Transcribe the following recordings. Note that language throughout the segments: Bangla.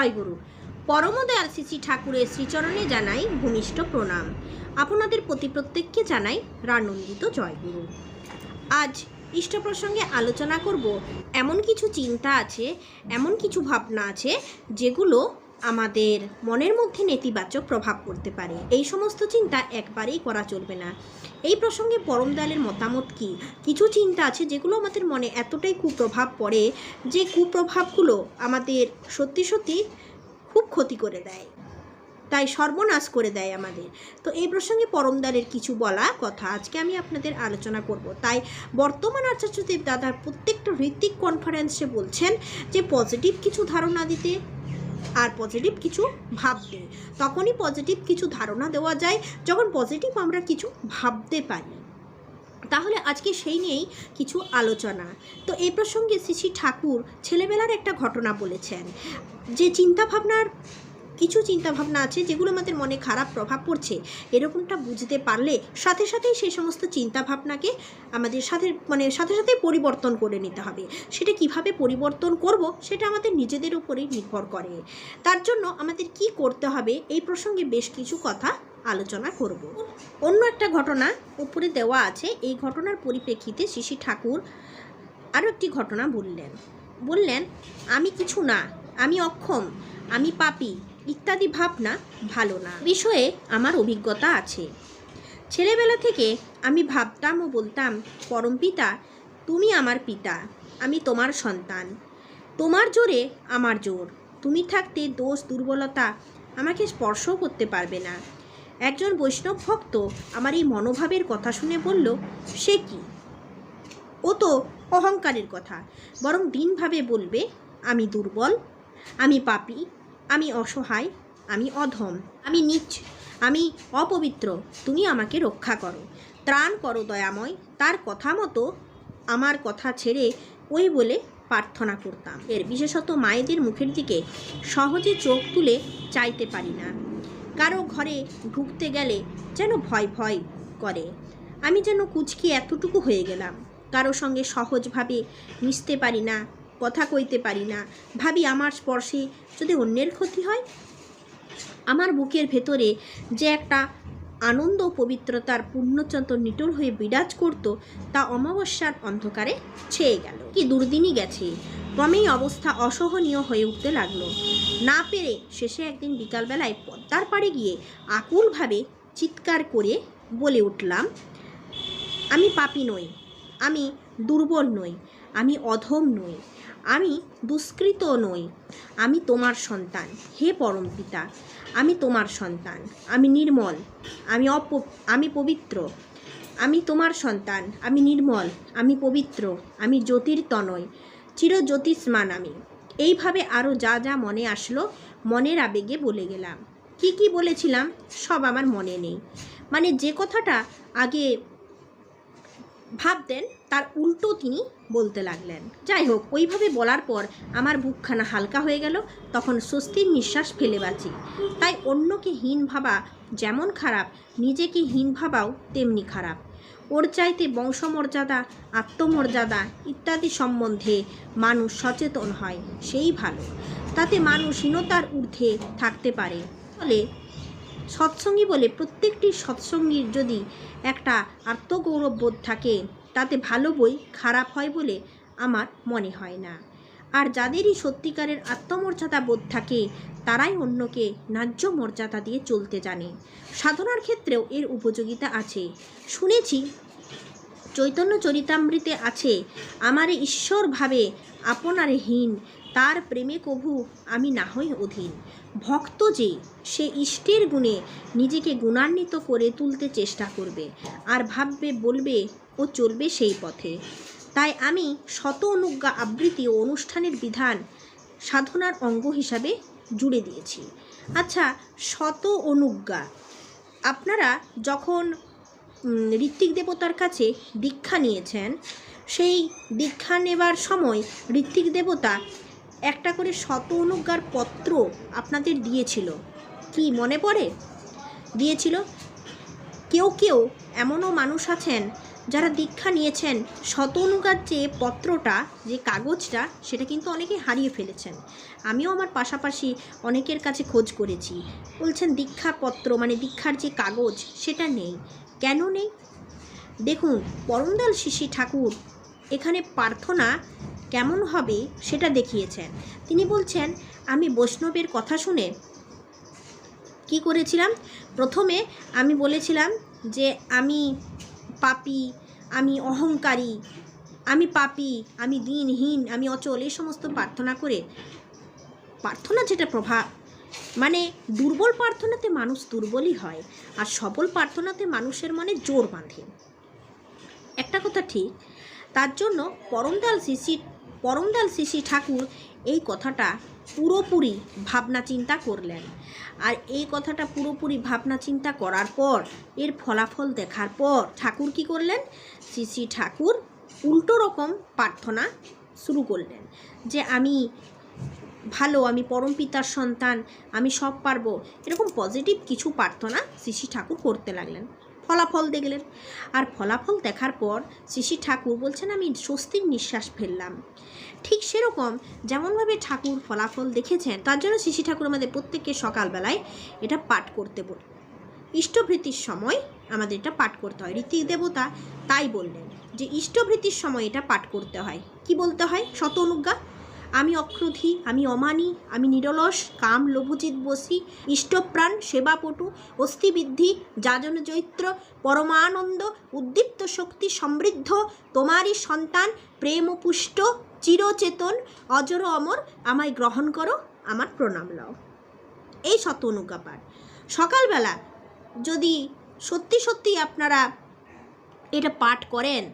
জয়গুরু। পরমদয়াল শ্রী ঠাকুরের শ্রীচরণে জানাই ভূমিষ্ঠ প্রণাম। আপনাদের প্রতি প্রত্যেককে জানাই রানন্দিত জয়গুরু। আজ ইষ্ট প্রসঙ্গে আলোচনা করব, এমন কিছু চিন্তা আছে, এমন কিছু ভাবনা আছে, যেগুলো আমাদের মনের মধ্যে নেতিবাচক প্রভাব পড়তে পারে। এই সমস্ত চিন্তা একবারেই করা চলবে না। এই প্রসঙ্গে পরমদয়ালের মতামত কি? কিছু চিন্তা আছে যেগুলো আমাদের মনে এতটাই কুপ্রভাব পড়ে যে কুপ্রভাবগুলো আমাদের সত্যি সত্যি খুব ক্ষতি করে দেয়। তাই সর্বনাশ করে দেয় আমাদের। তো এই প্রসঙ্গে পরমদারের কিছু বলা কথা। আজকে আমি আপনাদের আলোচনা করব। তাই বর্তমান আচার্যদেব দাদার প্রত্যেকটা ঋত্বিক কনফারেন্সে বলছেন যে পজিটিভ কিছু ধারণা দিতে আর পজিটিভ কিছু ভাবতে তখনই পজিটিভ কিছু ধারণা দেওয়া যায়, যখন পজিটিভ আমরা কিছু ভাবতে পারি। তাহলে আজকে সেই নিয়েই কিছু আলোচনা। তো এই প্রসঙ্গে শ্রী ঠাকুর ছেলেবেলার একটা ঘটনা বলেছেন। যে চিন্তাভাবনার কিছু চিন্তাভাবনা আছে যেগুলো আমাদের মনে খারাপ প্রভাব পড়ছে। এরকমটা বুঝতে পারলে সাথে সাথেই সেই সমস্ত চিন্তাভাবনাকে আমাদের সাথে মানে সাথে সাথে পরিবর্তন করে নিতে হবে। সেটা কীভাবে পরিবর্তন করব সেটা আমাদের নিজেদের উপরেই নির্ভর করে। তার জন্য আমাদের কি করতে হবে এই প্রসঙ্গে বেশ কিছু কথা আলোচনা করব। অন্য একটা ঘটনা উপরে দেওয়া আছে। এই ঘটনার পরিপ্রেক্ষিতে শিশি ঠাকুর আরও একটি ঘটনা বললেন। বললেন, আমি কিছু না। আমি অক্ষম। আমি পাপী। ইত্যাদি ভাবনা ভালো না। বিষয়ে আমার অভিজ্ঞতা আছে। ছেলেবেলা থেকে আমি ভাবতাম ও বলতাম, পরম পিতা, তুমি আমার পিতা, আমি তোমার সন্তান। তোমার জোরে আমার জোর। তুমি থাকতে দোষ, দুর্বলতা আমাকে স্পর্শও করতে পারবে না। একজন বৈষ্ণব ভক্ত আমার এই মনোভাবের কথা শুনে বলল, সে কি? ও তো অহংকারের কথা, বরং দিনভাবে বলবে, আমি দুর্বল, আমি পাপী আমি অসহায়, আমি অধম, আমি নিচ, আমি অপবিত্র, তুমি আমাকে রক্ষা করো। ত্রাণ করো দয়াময়, তার কথা মতো আমার কথা ছেড়ে ওই বলে প্রার্থনা করতাম। এর বিশেষত মায়েদের মুখের দিকে সহজে চোখ তুলে চাইতে পারি না। কারও ঘরে ঢুকতে গেলে যেন ভয় ভয় করে। আমি যেন কুচকি এতটুকু হয়ে গেলাম। কারও সঙ্গে সহজভাবে মিশতে পারি না। কথা কইতে পারি না। ভাবি, আমার স্পর্শে যদি অন্যের ক্ষতি হয়? আমার বুকের ভেতরে যে একটা আনন্দ পবিত্রতার পূর্ণচন্দ্র নিটোল হয়ে বিরাজ করত, তা অমাবস্যার অন্ধকারে ছেয়ে গেল। কি দুর্দিনই গেছে। ক্রমেই অবস্থা অসহনীয় হয়ে উঠতে লাগল। না পেরে শেষে একদিন বিকালবেলায় পদ্মার পাড়ে গিয়ে আকুলভাবে চিৎকার করে বলে উঠলাম, আমি পাপি নই, আমি দুর্বল নই, আমি অধম নই। আমি দুষ্কৃত নই। আমি তোমার সন্তান। হে পরম পিতা, আমি তোমার সন্তান। আমি নির্মল। আমি অপ, আমি পবিত্র। আমি তোমার সন্তান। আমি নির্মল। আমি পবিত্র। আমি জ্যোতির তনয় চিরজ্যোতিষ্মান আমি। এইভাবে আরও যা যা মনে আসলো, মনের আবেগে বলে গেলাম। কি কি বলেছিলাম, সব আমার মনে নেই। মানে যে কথাটা আগে ভাবতেন তার উল্টো তিনি বলতে লাগলেন। যাই হোক ওইভাবে বলার পর আমার বুকখানা হালকা হয়ে গেল, তখন স্বস্তির নিঃশ্বাস ফেলে বাঁচি। তাই অন্যকে হীন ভাবা যেমন খারাপ, নিজেকে হীন ভাবাও তেমনি খারাপ। ওর চাইতে বংশমর্যাদা, আত্মমর্যাদা ইত্যাদি সম্বন্ধে মানুষ সচেতন হয়, সেই ভালো। তাতে মানুষ হীনতার ঊর্ধ্বে থাকতে পারে। ফলে সৎসঙ্গী বলে প্রত্যেকটি সৎসঙ্গীর যদি একটা আত্মগৌরববোধ থাকে, তাতে ভালো বই খারাপ হয় বলে আমার মনে হয় না। আর যাদেরই সত্যিকারের আত্মমর্যাদা বোধ থাকে, তারাই অন্যকে ন্যায্য মর্যাদা দিয়ে চলতে জানে। সাধনার ক্ষেত্রেও এর উপযোগিতা আছে। শুনেছি, চৈতন্য চরিতামৃতে আছে, আমারে ঈশ্বর ভাবে, আপনারে হীন তার প্রেমে কভু আমি না হই অধীন। ভক্ত যে, সে ইষ্টের গুণে নিজেকে গুণান্বিত করে তুলতে চেষ্টা করবে আর ভাববে, বলবে, ও চলবে সেই পথে। তাই আমি শত অনুজ্ঞা আবৃত্তি ও অনুষ্ঠানের বিধান সাধনার অঙ্গ হিসাবে জুড়ে দিয়েছি। আচ্ছা শত অনুজ্ঞা। আপনারা যখন ঋত্বিক দেবতার কাছে দীক্ষা নিয়েছেন, সেই দীক্ষা নেবার সময় ঋত্বিক দেবতা একটা করে শত অনুজ্ঞার পত্র আপনাদের দিয়েছিল। কি মনে পড়ে? দিয়েছিল, কেউ কেউ এমনও মানুষ আছেন যারা দীক্ষা নিয়েছেন। শতনুগার যে পত্রটা, যে কাগজটা, সেটা কিন্তু অনেকে হারিয়ে ফেলেছেন। আমিও আমার পাশাপাশি অনেকের কাছে খোঁজ করেছি। বলছেন দীক্ষাপত্র মানে দীক্ষার যে কাগজ, সেটা নেই। কেন নেই? দেখুন পরমদাল শিশি ঠাকুর, এখানে প্রার্থনা কেমন হবে সেটা দেখিয়েছেন। তিনি বলছেন, আমি বৈষ্ণবের কথা শুনে কি করেছিলাম? প্রথমে আমি বলেছিলাম যে আমি পাপি, আমি অহংকারী, আমি পাপি, আমি দিনহীন, আমি অচল, এই সমস্ত প্রার্থনা করে প্রার্থনা যেটা প্রভাব মানে দুর্বল প্রার্থনাতে মানুষ দুর্বলই হয় আর সবল প্রার্থনাতে মানুষের মনে জোর বাঁধে। একটা কথা ঠিক, তার জন্য পরমদাল শিশি পরমদাল শিশি ঠাকুর এই কথাটা পুরোপুরি ভাবনা চিন্তা করলেন। আর এই কথাটা পুরোপুরি ভাবনা চিন্তা করার পর, এর ফলাফল দেখার পর ঠাকুর কি করলেন? শিশি ঠাকুর উল্টো রকম প্রার্থনা শুরু করলেন যে, আমি ভালো, আমি পরম পিতার সন্তান, আমি সব পারব। এরকম পজিটিভ কিছু প্রার্থনা শিশি ঠাকুর করতে লাগলেন। ফলাফল দেখলেন। আর ফলাফল দেখার পর শ্রী ঠাকুর বলছেন, আমি স্বস্তির নিঃশ্বাস ফেললাম। ঠিক সেরকম যেমনভাবে ঠাকুর ফলাফল দেখেছেন, তার জন্য শ্রী ঠাকুর আমাদের প্রত্যেককে সকালবেলায় এটা পাঠ করতে বল, ইষ্টভৃতির সময় আমাদের এটা পাঠ করতে হয়। ঋতিক দেবতা তাই বললেন যে, ইষ্টভৃতির সময় এটা পাঠ করতে হয়। কি বলতে হয়? শত অনুজ্ঞা? আমি অক্রোধী, আমি অমানি, আমি নিরলস, কাম লোভজিৎ বসি, ইষ্টপ্রাণ, সেবাপটু, অস্থিবৃদ্ধি, যাজন চৈত্র, পরমানন্দ, উদ্দীপ্ত শক্তি, সমৃদ্ধ, তোমারই সন্তান, প্রেম পুষ্ট, চিরচেতন, অজর অমর, আমায় গ্রহণ করো, আমার প্রণাম লও। এই শত অনুজ্ঞা পাঠ সকালবেলা যদি সত্যি সত্যি আপনারা এটা পাঠ করেন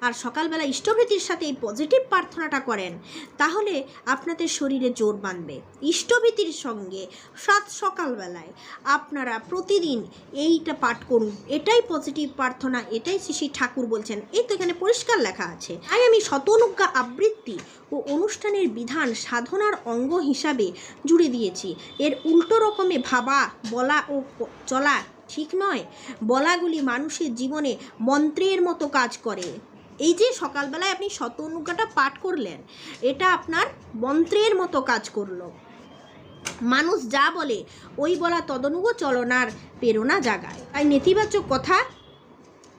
আর সকালবেলা ইষ্টভৃতির সাথে এই পজিটিভ প্রার্থনাটা করেন, তাহলে আপনাদের শরীরে জোর বাঁধবে। ইষ্টভীতির সঙ্গে সাত সকালবেলায় আপনারা প্রতিদিন এইটা পাঠ করুন, এটাই পজিটিভ প্রার্থনা, এটাই শ্রী ঠাকুর বলছেন। এই তো এখানে পরিষ্কার লেখা আছে। তাই আমি শতনুজ্ঞা আবৃত্তি ও অনুষ্ঠানের বিধান সাধনার অঙ্গ হিসাবে জুড়ে দিয়েছি। এর উল্টো রকমে ভাবা, বলা ও চলা ঠিক নয়। বলাগুলি মানুষের জীবনে মন্ত্রের মতো কাজ করে। এই যে সকালবেলায় আপনি শত অনুজ্ঞাটা পাঠ করলেন, এটা আপনার মন্ত্রের মতো কাজ করল। মানুষ যা বলে, ওই বলা তদনুগ চলনার প্রেরণা জাগায়। তাই নেতিবাচক কথা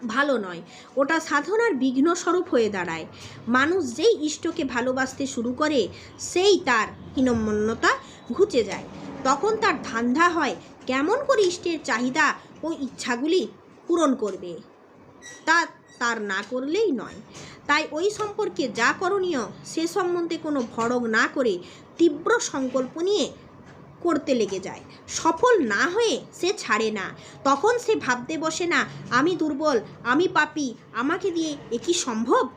ভালো নয়, ওটা সাধনার বিঘ্ন স্বরূপ হয়ে দাঁড়ায়। মানুষ যেই ইষ্টকে ভালোবাসতে শুরু করে, সেই তার হীনমন্যতা ঘুচে যায়। তখন তার ধান্ধা হয় কেমন করে ইষ্টের চাহিদা ও ইচ্ছাগুলি পূরণ করবে। তা তার না করলেই নয়। তাই ওই সম্পর্কে যা করণীয়, সে সম্বন্ধে কোনো ভড়ক না করে তীব্র সংকল্প নিয়ে করতে লেগে যায়। সফল না হয়ে সে ছাড়ে না। তখন সে ভাবতে বসে না, আমি দুর্বল, আমি পাপি, আমাকে দিয়ে এ কি সম্ভব?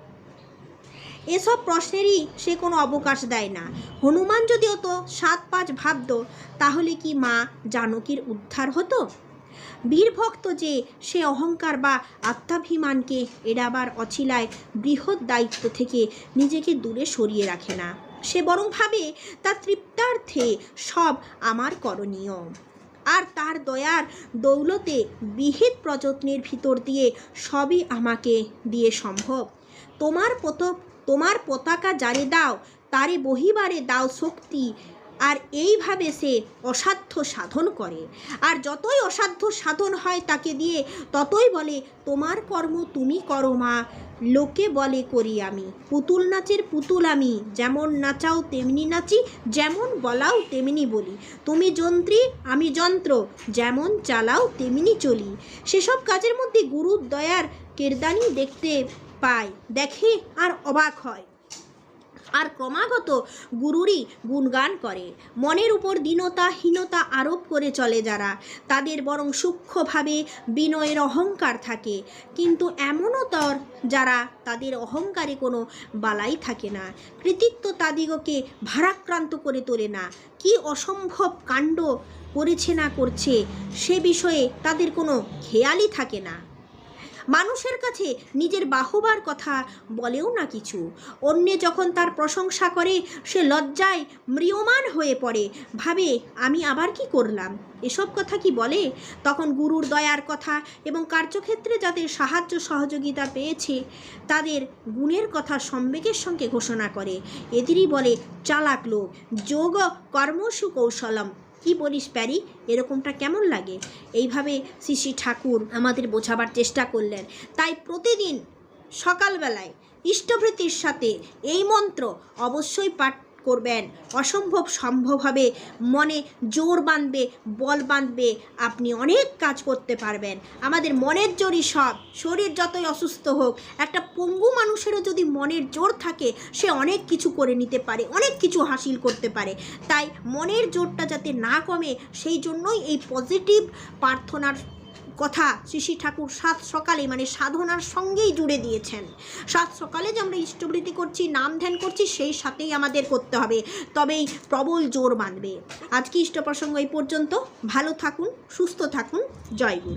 এসব প্রশ্নেরই সে কোনো অবকাশ দেয় না। হনুমান যদি হতো সাত পাঁচ ভাবত, তাহলে কি মা জানকীর উদ্ধার হতো? বীরভক্ত যে সে অহংকার বা আত্মাভিমানকে এড়াবার অছিলায় বৃহৎ দায়িত্ব থেকে নিজেকে দূরে সরিয়ে রাখে না। সে বরং ভাবে তার তৃপ্তার্থে সব আমার করণীয়। আর তার দয়ার দৌলতে বিহিত প্রযত্নের ভিতর দিয়ে সবই আমাকে দিয়ে সম্ভব। তোমার পত, তোমার পতাকা জারে দাও, তারে বহিবারে দাও শক্তি আর এইভাবে সে অসাধ্য সাধন করে। আর যতই অসাধ্য সাধন হয় তাকে দিয়ে, ততই বলে, তোমার কর্ম তুমি করো মা। লোকে বলে করি আমি, পুতুল নাচের পুতুল আমি। যেমন নাচাও তেমনি নাচি, যেমন বলাও তেমনি বলি। তুমি যন্ত্রী, আমি যন্ত্র। যেমন চালাও তেমনি চলি। সেসব কাজের মধ্যে গুরুর দয়ার কেরদানি দেখতে পায়, দেখে আর অবাক হয়। আর ক্রমাগত গুরুরই গুণগান করে। মনের উপর দীনতা, হীনতা আরোপ করে চলে যারা। তাদের বরং সূক্ষ্মভাবে বিনয়ের অহংকার থাকে। কিন্তু এমনও তর যারা তাদের অহংকারে কোনো বালাই থাকে না। কৃতিত্ব তাদিগকে ভারাক্রান্ত করে তোলে না। কি অসম্ভব কাণ্ড করেছে না করছে, সে বিষয়ে তাদের কোনো খেয়ালই থাকে না। মানুষের কাছে নিজের বাহুবার কথা বলেও না কিছু। অন্যে যখন তার প্রশংসা করে, সে লজ্জায় ম্রিয়মান হয়ে পড়ে। ভাবে, আমি আবার কি করলাম? এসব কথা কি বলে? তখন গুরুর দয়ার কথা এবং কার্যক্ষেত্রে যাদের সাহায্য সহযোগিতা পেয়েছে, তাদের গুণের কথা সম্বেগের সঙ্গে ঘোষণা করে। এদেরই বলে, চালাক লোক, যোগ কর্মসু কৌশলম। কি বলিস প্যারি? এরকমটা কেমন লাগে? এইভাবে শ্রী শ্রী ঠাকুর আমাদের বোঝাবার চেষ্টা করলেন। তাই প্রতিদিন সকালবেলায় ইষ্টভৃতির সাথে এই মন্ত্র অবশ্যই পাঠ করবেন। অসম্ভব সম্ভব হবে। মনে জোর বাঁধবে, বল বাঁধবে, আপনি অনেক কাজ করতে পারবেন। আমাদের মনের জোরই সব। শরীর যতই অসুস্থ হোক, একটা পঙ্গু মানুষেরও যদি মনের জোর থাকে, সে অনেক কিছু করে নিতে পারে, অনেক কিছু হাসিল করতে পারে। তাই মনের জোরটা যাতে না কমে, সেই জন্যই এই পজিটিভ প্রার্থনার কথা শ্রী ঠাকুর সাত সকালে মানে সাধনার সঙ্গেই জুড়ে দিয়েছেন। সাত সকালে যে আমরা ইষ্টবৃত্তি করছি, নাম ধ্যান করছি, সেই সাথেই আমাদের করতে হবে। তবেই প্রবল জোর বাঁধবে। আজকে ইষ্ট প্রসঙ্গ এই পর্যন্ত। ভালো থাকুন, সুস্থ থাকুন। জয় গুরু।